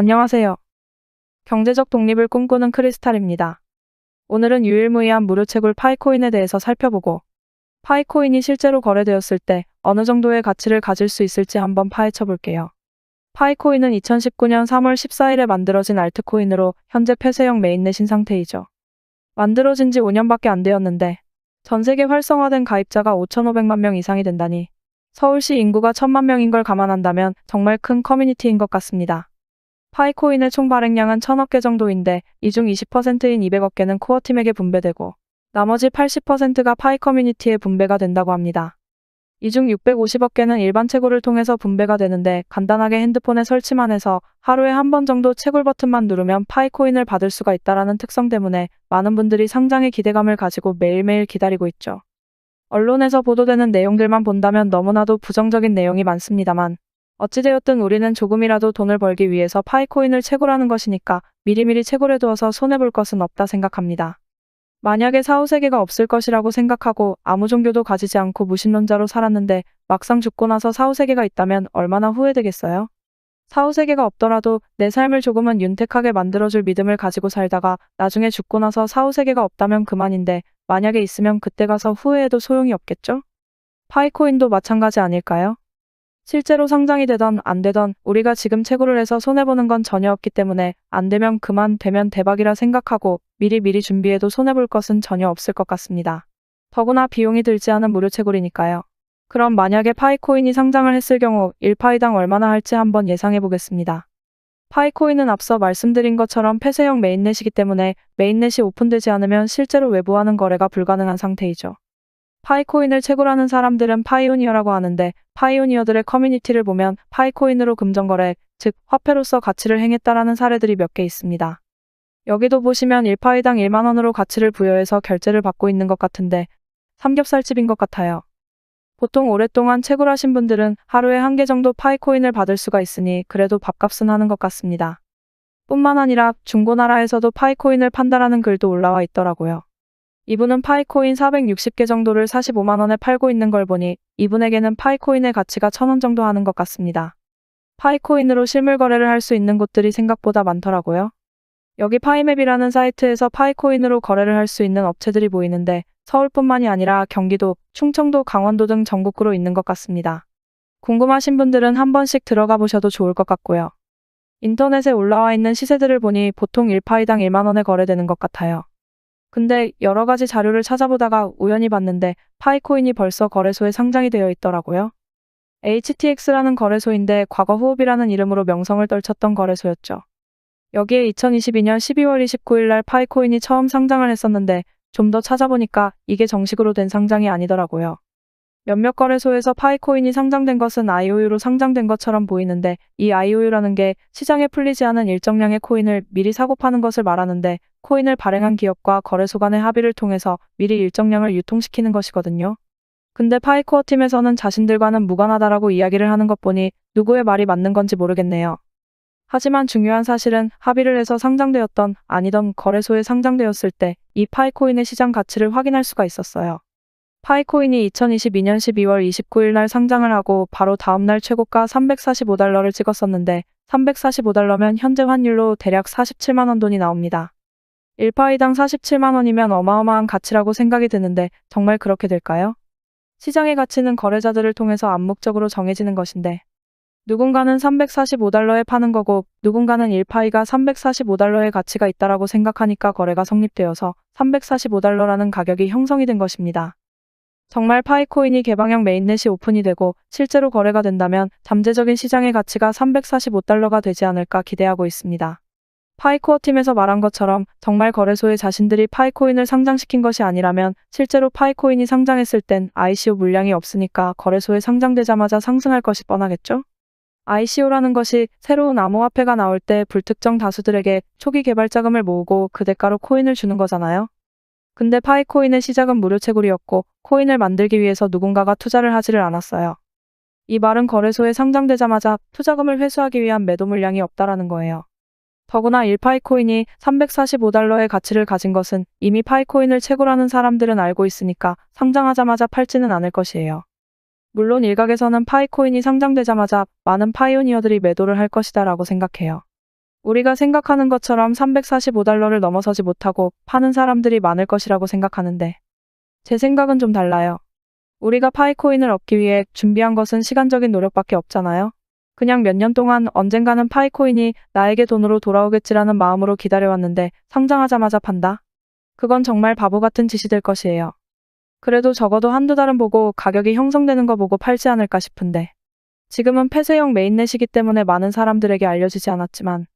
안녕하세요. 경제적 독립을 꿈꾸는 크리스탈입니다. 오늘은 유일무이한 무료채굴 파이코인에 대해서 살펴보고 파이코인이 실제로 거래되었을 때 어느 정도의 가치를 가질 수 있을지 한번 파헤쳐 볼게요. 파이코인은 2019년 3월 14일에 만들어진 알트코인으로 현재 폐쇄형 메인넷인 상태이죠. 만들어진 지 5년밖에 안 되었는데 전 세계 활성화된 가입자가 5,500만 명 이상이 된다니 서울시 인구가 1천만 명인 걸 감안한다면 정말 큰 커뮤니티인 것 같습니다. 파이코인의 총 발행량은 1000억 개 정도인데 이 중 20%인 200억 개는 코어팀에게 분배되고 나머지 80%가 파이 커뮤니티에 분배가 된다고 합니다. 이 중 650억 개는 일반 채굴을 통해서 분배가 되는데 간단하게 핸드폰에 설치만 해서 하루에 한 번 정도 채굴 버튼만 누르면 파이코인을 받을 수가 있다라는 특성 때문에 많은 분들이 상장의 기대감을 가지고 매일매일 기다리고 있죠. 언론에서 보도되는 내용들만 본다면 너무나도 부정적인 내용이 많습니다만 어찌되었든 우리는 조금이라도 돈을 벌기 위해서 파이코인을 채굴하는 것이니까 미리미리 채굴해두어서 손해볼 것은 없다 생각합니다. 만약에 사후세계가 없을 것이라고 생각하고 아무 종교도 가지지 않고 무신론자로 살았는데 막상 죽고 나서 사후세계가 있다면 얼마나 후회되겠어요? 사후세계가 없더라도 내 삶을 조금은 윤택하게 만들어줄 믿음을 가지고 살다가 나중에 죽고 나서 사후세계가 없다면 그만인데 만약에 있으면 그때 가서 후회해도 소용이 없겠죠? 파이코인도 마찬가지 아닐까요? 실제로 상장이 되던 안 되던 우리가 지금 채굴을 해서 손해보는 건 전혀 없기 때문에 안 되면 그만 되면 대박이라 생각하고 미리 미리 준비해도 손해볼 것은 전혀 없을 것 같습니다. 더구나 비용이 들지 않은 무료 채굴이니까요. 그럼 만약에 파이코인이 상장을 했을 경우 1파이당 얼마나 할지 한번 예상해 보겠습니다. 파이코인은 앞서 말씀드린 것처럼 폐쇄형 메인넷이기 때문에 메인넷이 오픈되지 않으면 실제로 외부와는 거래가 불가능한 상태이죠. 파이코인을 채굴하는 사람들은 파이오니어라고 하는데 파이오니어들의 커뮤니티를 보면 파이코인으로 금전거래, 즉 화폐로서 가치를 행했다라는 사례들이 몇 개 있습니다. 여기도 보시면 1파이당 1만원으로 가치를 부여해서 결제를 받고 있는 것 같은데 삼겹살집인 것 같아요. 보통 오랫동안 채굴하신 분들은 하루에 한 개 정도 파이코인을 받을 수가 있으니 그래도 밥값은 하는 것 같습니다. 뿐만 아니라 중고나라에서도 파이코인을 판다라는 글도 올라와 있더라고요. 이분은 파이코인 460개 정도를 45만원에 팔고 있는 걸 보니 이분에게는 파이코인의 가치가 1000원 정도 하는 것 같습니다. 파이코인으로 실물 거래를 할 수 있는 곳들이 생각보다 많더라고요. 여기 파이맵이라는 사이트에서 파이코인으로 거래를 할 수 있는 업체들이 보이는데 서울뿐만이 아니라 경기도, 충청도, 강원도 등 전국구로 있는 것 같습니다. 궁금하신 분들은 한 번씩 들어가 보셔도 좋을 것 같고요. 인터넷에 올라와 있는 시세들을 보니 보통 1파이당 1만원에 거래되는 것 같아요. 근데 여러 가지 자료를 찾아보다가 우연히 봤는데 파이코인이 벌써 거래소에 상장이 되어 있더라고요. HTX라는 거래소인데 과거 후업이라는 이름으로 명성을 떨쳤던 거래소였죠. 여기에 2022년 12월 29일 날 파이코인이 처음 상장을 했었는데 좀 더 찾아보니까 이게 정식으로 된 상장이 아니더라고요. 몇몇 거래소에서 파이코인이 상장된 것은 IOU로 상장된 것처럼 보이는데 이 IOU라는 게 시장에 풀리지 않은 일정량의 코인을 미리 사고 파는 것을 말하는데 코인을 발행한 기업과 거래소 간의 합의를 통해서 미리 일정량을 유통시키는 것이거든요. 근데 파이코어 팀에서는 자신들과는 무관하다라고 이야기를 하는 것 보니 누구의 말이 맞는 건지 모르겠네요. 하지만 중요한 사실은 합의를 해서 상장되었던 아니던 거래소에 상장되었을 때 이 파이코인의 시장 가치를 확인할 수가 있었어요. 파이코인이 2022년 12월 29일 날 상장을 하고 바로 다음날 최고가 345달러를 찍었었는데 345달러면 현재 환율로 대략 47만원 돈이 나옵니다. 1파이당 47만원이면 어마어마한 가치라고 생각이 드는데 정말 그렇게 될까요? 시장의 가치는 거래자들을 통해서 암묵적으로 정해지는 것인데 누군가는 345달러에 파는 거고 누군가는 1파이가 345달러의 가치가 있다라고 생각하니까 거래가 성립되어서 345달러라는 가격이 형성이 된 것입니다. 정말 파이코인이 개방형 메인넷이 오픈이 되고 실제로 거래가 된다면 잠재적인 시장의 가치가 345달러가 되지 않을까 기대하고 있습니다. 파이코어 팀에서 말한 것처럼 정말 거래소에 자신들이 파이코인을 상장시킨 것이 아니라면 실제로 파이코인이 상장했을 땐 ICO 물량이 없으니까 거래소에 상장되자마자 상승할 것이 뻔하겠죠? ICO라는 것이 새로운 암호화폐가 나올 때 불특정 다수들에게 초기 개발 자금을 모으고 그 대가로 코인을 주는 거잖아요. 근데 파이코인의 시작은 무료 채굴이었고 코인을 만들기 위해서 누군가가 투자를 하지를 않았어요. 이 말은 거래소에 상장되자마자 투자금을 회수하기 위한 매도 물량이 없다라는 거예요. 더구나 1파이코인이 345달러의 가치를 가진 것은 이미 파이코인을 채굴하는 사람들은 알고 있으니까 상장하자마자 팔지는 않을 것이에요. 물론 일각에서는 파이코인이 상장되자마자 많은 파이오니어들이 매도를 할 것이다 라고 생각해요. 우리가 생각하는 것처럼 345달러를 넘어서지 못하고 파는 사람들이 많을 것이라고 생각하는데 제 생각은 좀 달라요. 우리가 파이코인을 얻기 위해 준비한 것은 시간적인 노력밖에 없잖아요. 그냥 몇 년 동안 언젠가는 파이코인이 나에게 돈으로 돌아오겠지라는 마음으로 기다려왔는데 상장하자마자 판다? 그건 정말 바보 같은 짓이 될 것이에요. 그래도 적어도 한두 달은 보고 가격이 형성되는 거 보고 팔지 않을까 싶은데. 지금은 폐쇄형 메인넷이기 때문에 많은 사람들에게 알려지지 않았지만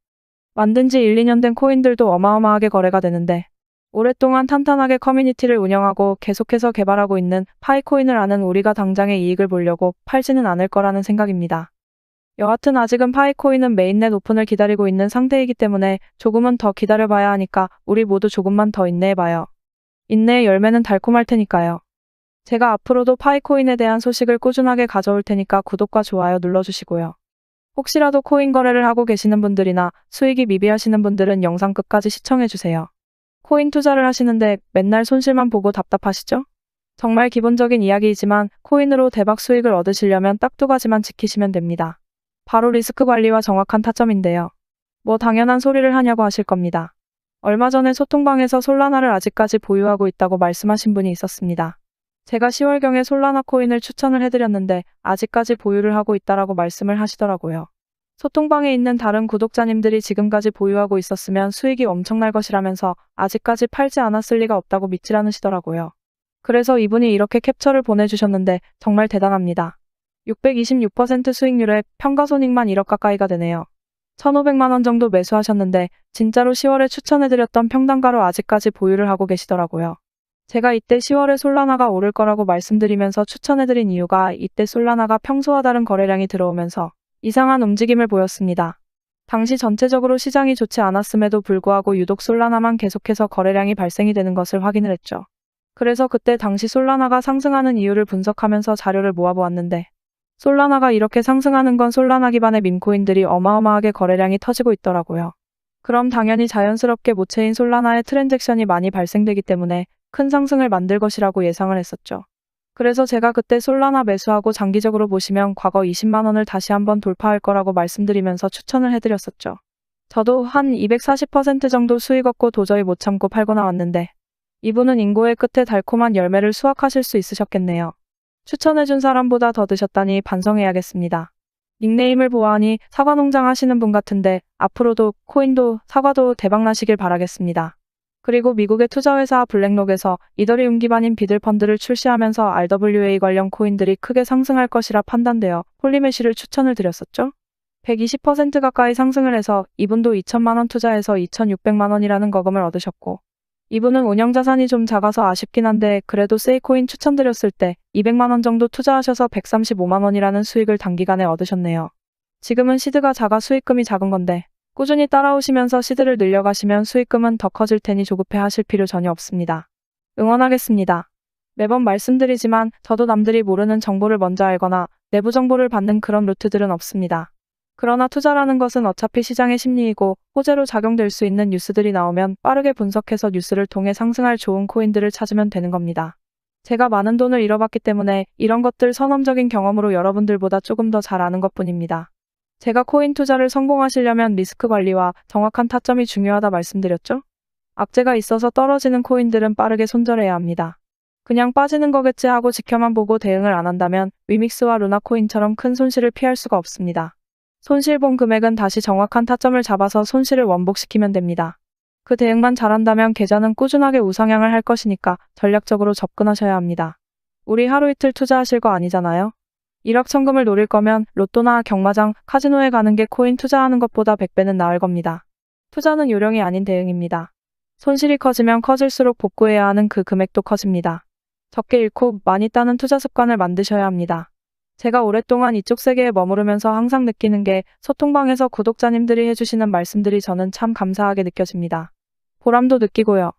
만든 지 1, 2년 된 코인들도 어마어마하게 거래가 되는데 오랫동안 탄탄하게 커뮤니티를 운영하고 계속해서 개발하고 있는 파이코인을 아는 우리가 당장의 이익을 보려고 팔지는 않을 거라는 생각입니다. 여하튼 아직은 파이코인은 메인넷 오픈을 기다리고 있는 상태이기 때문에 조금은 더 기다려봐야 하니까 우리 모두 조금만 더 인내해봐요. 인내의 열매는 달콤할 테니까요. 제가 앞으로도 파이코인에 대한 소식을 꾸준하게 가져올 테니까 구독과 좋아요 눌러주시고요. 혹시라도 코인 거래를 하고 계시는 분들이나 수익이 미비하시는 분들은 영상 끝까지 시청해주세요. 코인 투자를 하시는데 맨날 손실만 보고 답답하시죠? 정말 기본적인 이야기이지만 코인으로 대박 수익을 얻으시려면 딱 두 가지만 지키시면 됩니다. 바로 리스크 관리와 정확한 타점인데요. 뭐 당연한 소리를 하냐고 하실 겁니다. 얼마 전에 소통방에서 솔라나를 아직까지 보유하고 있다고 말씀하신 분이 있었습니다. 제가 10월경에 솔라나 코인을 추천을 해드렸는데 아직까지 보유를 하고 있다라고 말씀을 하시더라고요. 소통방에 있는 다른 구독자님들이 지금까지 보유하고 있었으면 수익이 엄청날 것이라면서 아직까지 팔지 않았을 리가 없다고 믿질 않으시더라고요. 그래서 이분이 이렇게 캡처를 보내주셨는데 정말 대단합니다. 626% 수익률에 평가손익만 1억 가까이가 되네요. 1,500만원 정도 매수하셨는데 진짜로 10월에 추천해드렸던 평단가로 아직까지 보유를 하고 계시더라고요. 제가 이때 10월에 솔라나가 오를 거라고 말씀드리면서 추천해드린 이유가 이때 솔라나가 평소와 다른 거래량이 들어오면서 이상한 움직임을 보였습니다. 당시 전체적으로 시장이 좋지 않았음에도 불구하고 유독 솔라나만 계속해서 거래량이 발생이 되는 것을 확인을 했죠. 그래서 그때 당시 솔라나가 상승하는 이유를 분석하면서 자료를 모아보았는데 솔라나가 이렇게 상승하는 건 솔라나 기반의 밈코인들이 어마어마하게 거래량이 터지고 있더라고요. 그럼 당연히 자연스럽게 모체인 솔라나의 트랜잭션이 많이 발생되기 때문에 큰 상승을 만들 것이라고 예상을 했었죠. 그래서 제가 그때 솔라나 매수하고 장기적으로 보시면 과거 20만 원을 다시 한번 돌파할 거라고 말씀드리면서 추천을 해드렸었죠. 저도 한 240% 정도 수익 얻고 도저히 못 참고 팔고 나왔는데 이분은 인고의 끝에 달콤한 열매를 수확하실 수 있으셨겠네요. 추천해준 사람보다 더 드셨다니 반성해야겠습니다. 닉네임을 보아하니 사과 농장 하시는 분 같은데 앞으로도 코인도 사과도 대박나시길 바라겠습니다. 그리고 미국의 투자회사 블랙록에서 이더리움 기반인 비들펀드를 출시하면서 RWA 관련 코인들이 크게 상승할 것이라 판단되어 폴리메시를 추천을 드렸었죠. 120% 가까이 상승을 해서 이분도 2천만원 투자해서 2,600만원이라는 거금을 얻으셨고 이분은 운영자산이 좀 작아서 아쉽긴 한데 그래도 세이코인 추천드렸을 때 200만원 정도 투자하셔서 135만원이라는 수익을 단기간에 얻으셨네요. 지금은 시드가 작아 수익금이 작은 건데 꾸준히 따라오시면서 시드를 늘려가시면 수익금은 더 커질 테니 조급해 하실 필요 전혀 없습니다. 응원하겠습니다. 매번 말씀드리지만 저도 남들이 모르는 정보를 먼저 알거나 내부 정보를 받는 그런 루트들은 없습니다. 그러나 투자라는 것은 어차피 시장의 심리이고 호재로 작용될 수 있는 뉴스들이 나오면 빠르게 분석해서 뉴스를 통해 상승할 좋은 코인들을 찾으면 되는 겁니다. 제가 많은 돈을 잃어봤기 때문에 이런 것들 선험적인 경험으로 여러분들보다 조금 더 잘 아는 것 뿐입니다. 제가 코인 투자를 성공하시려면 리스크 관리와 정확한 타점이 중요하다 말씀드렸죠? 악재가 있어서 떨어지는 코인들은 빠르게 손절해야 합니다. 그냥 빠지는 거겠지 하고 지켜만 보고 대응을 안 한다면 위믹스와 루나코인처럼 큰 손실을 피할 수가 없습니다. 손실 본 금액은 다시 정확한 타점을 잡아서 손실을 원복시키면 됩니다. 그 대응만 잘한다면 계좌는 꾸준하게 우상향을 할 것이니까 전략적으로 접근하셔야 합니다. 우리 하루 이틀 투자하실 거 아니잖아요? 일확천금을 노릴 거면 로또나 경마장, 카지노에 가는 게 코인 투자하는 것보다 100배는 나을 겁니다. 투자는 요령이 아닌 대응입니다. 손실이 커지면 커질수록 복구해야 하는 그 금액도 커집니다. 적게 잃고 많이 따는 투자 습관을 만드셔야 합니다. 제가 오랫동안 이쪽 세계에 머무르면서 항상 느끼는 게 소통방에서 구독자님들이 해주시는 말씀들이 저는 참 감사하게 느껴집니다. 보람도 느끼고요.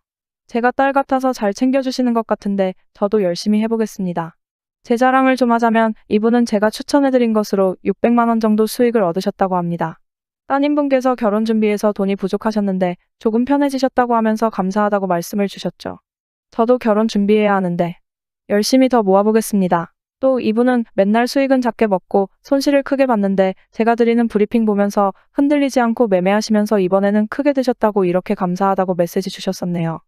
제가 딸 같아서 잘 챙겨주시는 것 같은데 저도 열심히 해보겠습니다. 제 자랑을 좀 하자면 이분은 제가 추천해드린 것으로 600만원 정도 수익을 얻으셨다고 합니다. 따님분께서 결혼 준비해서 돈이 부족하셨는데 조금 편해지셨다고 하면서 감사하다고 말씀을 주셨죠. 저도 결혼 준비해야 하는데 열심히 더 모아보겠습니다. 또 이분은 맨날 수익은 작게 먹고 손실을 크게 봤는데 제가 드리는 브리핑 보면서 흔들리지 않고 매매하시면서 이번에는 크게 드셨다고 이렇게 감사하다고 메시지 주셨었네요.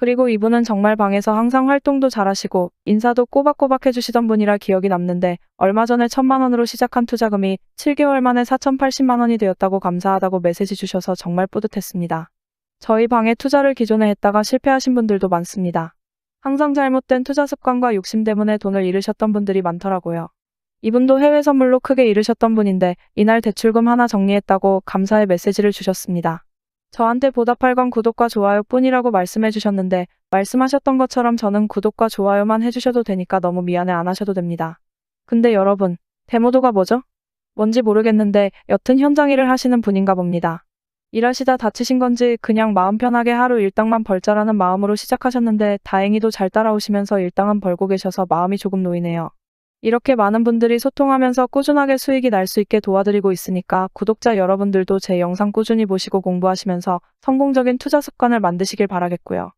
그리고 이분은 정말 방에서 항상 활동도 잘하시고 인사도 꼬박꼬박 해주시던 분이라 기억이 남는데 얼마 전에 천만 원으로 시작한 투자금이 7개월 만에 4,080만 원이 되었다고 감사하다고 메시지 주셔서 정말 뿌듯했습니다. 저희 방에 투자를 기존에 했다가 실패하신 분들도 많습니다. 항상 잘못된 투자 습관과 욕심 때문에 돈을 잃으셨던 분들이 많더라고요. 이분도 해외 선물로 크게 잃으셨던 분인데 이날 대출금 하나 정리했다고 감사의 메시지를 주셨습니다. 저한테 보답할 건 구독과 좋아요 뿐이라고 말씀해 주셨는데 말씀하셨던 것처럼 저는 구독과 좋아요만 해주셔도 되니까 너무 미안해 안 하셔도 됩니다. 근데 여러분, 데모도가 뭐죠? 뭔지 모르겠는데 여튼 현장 일을 하시는 분인가 봅니다. 일하시다 다치신 건지 그냥 마음 편하게 하루 일당만 벌자라는 마음으로 시작하셨는데 다행히도 잘 따라오시면서 일당은 벌고 계셔서 마음이 조금 놓이네요. 이렇게 많은 분들이 소통하면서 꾸준하게 수익이 날 수 있게 도와드리고 있으니까 구독자 여러분들도 제 영상 꾸준히 보시고 공부하시면서 성공적인 투자 습관을 만드시길 바라겠고요.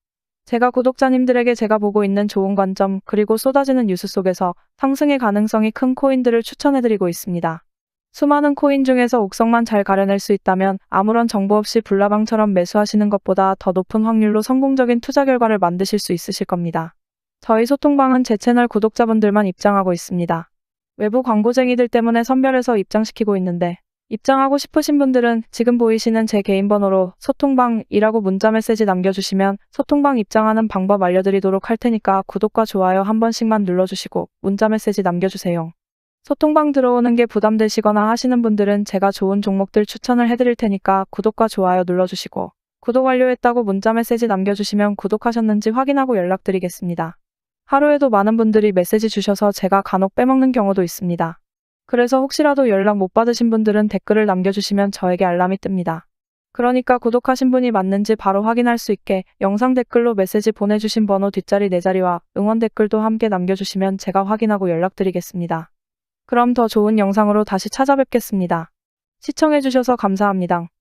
제가 구독자님들에게 제가 보고 있는 좋은 관점 그리고 쏟아지는 뉴스 속에서 상승의 가능성이 큰 코인들을 추천해드리고 있습니다. 수많은 코인 중에서 옥성만 잘 가려낼 수 있다면 아무런 정보 없이 불나방처럼 매수하시는 것보다 더 높은 확률로 성공적인 투자 결과를 만드실 수 있으실 겁니다. 저희 소통방은 제 채널 구독자분들만 입장하고 있습니다. 외부 광고쟁이들 때문에 선별해서 입장시키고 있는데 입장하고 싶으신 분들은 지금 보이시는 제 개인 번호로 소통방이라고 문자 메시지 남겨주시면 소통방 입장하는 방법 알려드리도록 할 테니까 구독과 좋아요 한 번씩만 눌러주시고 문자 메시지 남겨주세요. 소통방 들어오는 게 부담되시거나 하시는 분들은 제가 좋은 종목들 추천을 해드릴 테니까 구독과 좋아요 눌러주시고 구독 완료했다고 문자 메시지 남겨주시면 구독하셨는지 확인하고 연락드리겠습니다. 하루에도 많은 분들이 메시지 주셔서 제가 간혹 빼먹는 경우도 있습니다. 그래서 혹시라도 연락 못 받으신 분들은 댓글을 남겨주시면 저에게 알람이 뜹니다. 그러니까 구독하신 분이 맞는지 바로 확인할 수 있게 영상 댓글로 메시지 보내주신 번호 뒷자리 네 자리와 응원 댓글도 함께 남겨주시면 제가 확인하고 연락드리겠습니다. 그럼 더 좋은 영상으로 다시 찾아뵙겠습니다. 시청해주셔서 감사합니다.